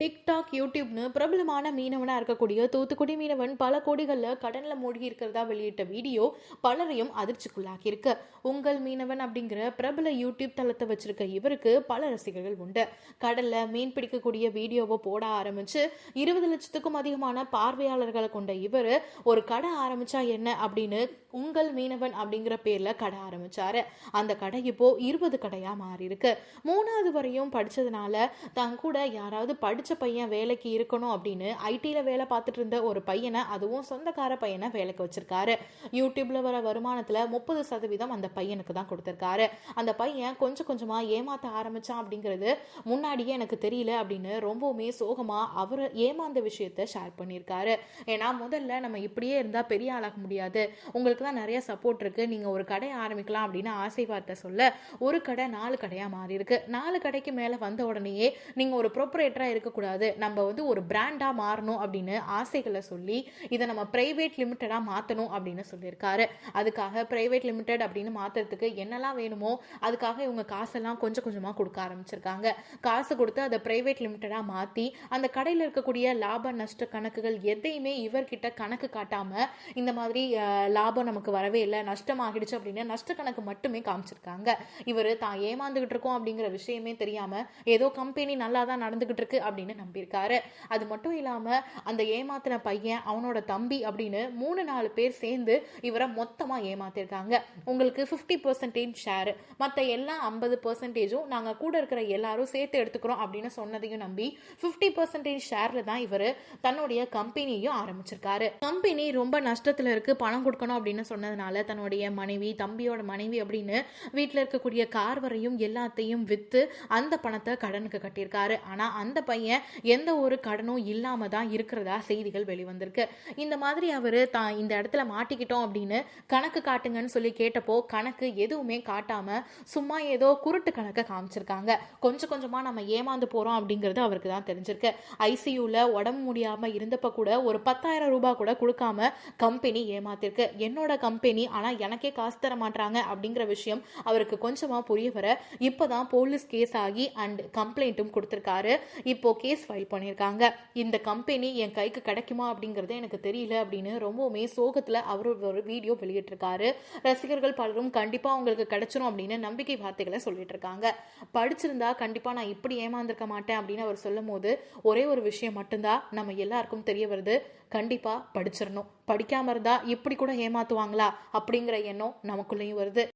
TikTok யூடியூப்னு பிரபலமான மீனவனாக இருக்கக்கூடிய தூத்துக்குடி மீனவன் பல கோடிகளில் கடனில் மூழ்கி இருக்கிறதா வெளியிட்ட வீடியோ பலரையும் அதிர்ச்சிக்குள்ளாகி இருக்கு உங்கள் மீனவன் அப்படிங்கிற பிரபல யூடியூப் தளத்தை வச்சிருக்க இவருக்கு பல ரசிகர்கள் உண்டு. கடலில் மீன் பிடிக்கக்கூடிய வீடியோவை போட ஆரம்பிச்சு இருபது லட்சத்துக்கும் அதிகமான பார்வையாளர்களை கொண்ட இவர் ஒரு கடை ஆரம்பிச்சா என்ன அப்படின்னு உங்கள் மீனவன் அப்படிங்கிற பேரில் கடை ஆரம்பிச்சாரு. அந்த கடை இப்போ இருபது கடையாக மாறி இருக்கு மூணாவது வரையும் படித்ததுனால தான் கூட யாராவது படித்த பையன் வேலைக்கு இருக்கணும் அப்படின்னு ஐடியில் வேலை பார்த்துட்டு இருந்த ஒரு பையனை அதுவும் சொந்தக்கார பையனை வேலைக்கு வச்சிருக்காரு. யூடியூப்ல வர வருமானத்தில் முப்பது சதவீதம் அந்த பையனுக்கு தான் கொடுத்துருக்காரு. அந்த பையன் கொஞ்சம் கொஞ்சமாக ஏமாற்ற ஆரம்பித்தான் அப்படிங்கிறது முன்னாடியே எனக்கு தெரியல அப்படின்னு ரொம்பவுமே சோகமாக அவர் ஏமாந்த விஷயத்த ஷேர் பண்ணியிருக்காரு. ஏன்னா முதல்ல நம்ம இப்படியே இருந்தால் பெரிய ஆளாக முடியாது. உங்களுக்கு தான் நிறைய சப்போர்ட் இருக்குது நீங்கள் ஒரு கடை ஆரம்பிக்கலாம் அப்படின்னு ஆசை வார்த்தை சொல்ல ஒரு கடை நாலு கடையாக மாறி இருக்கு நாலு கடைக்கு மேலே வந்த உடனேயே நீங்கள் ஒரு ப்ரொப்ரேட்டராக இருக்க இருக்கக்கூடாது நம்ம வந்து ஒரு பிராண்டாக மாறணும் அப்படின்னு ஆசைகளை சொல்லி இதை நம்ம ப்ரைவேட் லிமிட்டடாக மாற்றணும் அப்படின்னு சொல்லியிருக்காரு. அதுக்காக ப்ரைவேட் லிமிடெட் அப்படின்னு மாத்துறதுக்கு என்னெல்லாம் வேணுமோ அதுக்காக இவங்க காசெல்லாம் கொஞ்சம் கொஞ்சமாக கொடுக்க ஆரம்பிச்சிருக்காங்க. காசு கொடுத்து அதை ப்ரைவேட் லிமிட்டடாக மாற்றி அந்த கடையில் இருக்கக்கூடிய லாப நஷ்ட கணக்குகள் எதையுமே இவர்கிட்ட கணக்கு காட்டாமல் இந்த மாதிரி லாபம் நமக்கு வரவே இல்லை நஷ்டம் ஆகிடுச்சு அப்படின்னு நஷ்ட கணக்கு மட்டுமே காமிச்சிருக்காங்க. இவர் தான் ஏமாந்துகிட்டு இருக்கோம் அப்படிங்கிற விஷயமே தெரியாமல் ஏதோ கம்பெனி நல்லா தான் நடந்துகிட்டு இருக்கு அப்படின்னு நம்பியிருக்காரு. அது மட்டும் இல்லாம அந்த ஏமாத்தின பையன் அவனோட தம்பி அப்படின்னு மூணு நாலு பேர் சேர்ந்து இவரை மொத்தமாக ஏமாத்திருக்காங்க. உங்களுக்கு ஃபிஃப்டி பர்சன்டேஜ் ஷேர் மற்ற எல்லா ஐம்பது பர்சன்டேஜும் நாங்கள் கூட இருக்கிற எல்லாரும் சேர்த்து எடுத்துக்கிறோம் அப்படின்னு சொன்னதையும் நம்பி ஃபிஃப்டி பர்சன்டேஜ் ஷேரில் தான் இவர் தன்னுடைய கம்பெனியையும் ஆரம்பிச்சிருக்காரு. கம்பெனி ரொம்ப நஷ்டத்தில் இருக்கு பணம் கொடுக்கணும் அப்படின்னு சொன்னதுனால தன்னுடைய மனைவி தம்பியோட மனைவி அப்படின்னு வீட்டில் இருக்கக்கூடிய கார் வரையும் எல்லாத்தையும் விற்று அந்த பணத்தை கடனுக்கு கட்டியிருக்காரு. ஆனால் அந்த பையன் எந்த ஒரு கடனும் இல்லாம தான் இருக்கிறதா செய்திகள் வெளிவந்திருக்கு. இந்த மாதிரி அவரு தான் இந்த இடத்துல மாட்டிக்கிட்டோம் அப்படின்னு கணக்கு காட்டுங்கன்னு சொல்லி கேட்டப்போ கணக்கு எதுவுமே காட்டாம சும்மா ஏதோ குருட்டு கணக்கை காமிச்சிருக்காங்க. கொஞ்சம் கொஞ்சமா நம்ம ஏமாந்து போறோம் அப்படிங்கிறது அவருக்கு தான் தெரிஞ்சிருக்கு. ஐசியூல உடம்பு முடியாம இருந்தப்ப கூட ஒரு பத்தாயிரம் ரூபாய் கூட கொடுக்காம கம்பெனி ஏமாத்திருக்கு. என்னோட கம்பெனி ஆனா எனக்கே காசு தர மாட்டாங்க அப்படிங்கிற விஷயம் அவருக்கு கொஞ்சமா புரிய வர இப்பதான் போலீஸ் கேஸ் ஆகி அண்ட் கம்ப்ளைண்ட்டும் கொடுத்திருக்காரு. இப்போ கேஸ் ஃபைல் பண்ணியிருக்காங்க இந்த கம்பெனி என் கைக்கு கிடைக்குமா அப்படிங்கிறது எனக்கு தெரியல அப்படின்னு ரொம்பவுமே சோகத்தில் அவர் ஒரு வீடியோ வெளியிட்டிருக்காரு. ரசிகர்கள் பலரும் கண்டிப்பாக உங்களுக்கு கிடைச்சிரும் அப்படின்னு நம்பிக்கை வார்த்தைகளை சொல்லிட்டு இருக்காங்க படிச்சிருந்தா கண்டிப்பாக நான் இப்படி ஏமாந்துருக்க மாட்டேன் அப்படின்னு அவர் சொல்லும் போது ஒரே ஒரு விஷயம் மட்டும்தான் நம்ம எல்லாருக்கும் தெரிய வருது. கண்டிப்பாக படிச்சிடணும் படிக்காமல் இருந்தால் இப்படி கூட ஏமாத்துவாங்களா அப்படிங்கிற எண்ணம் நமக்குள்ளேயும் வருது.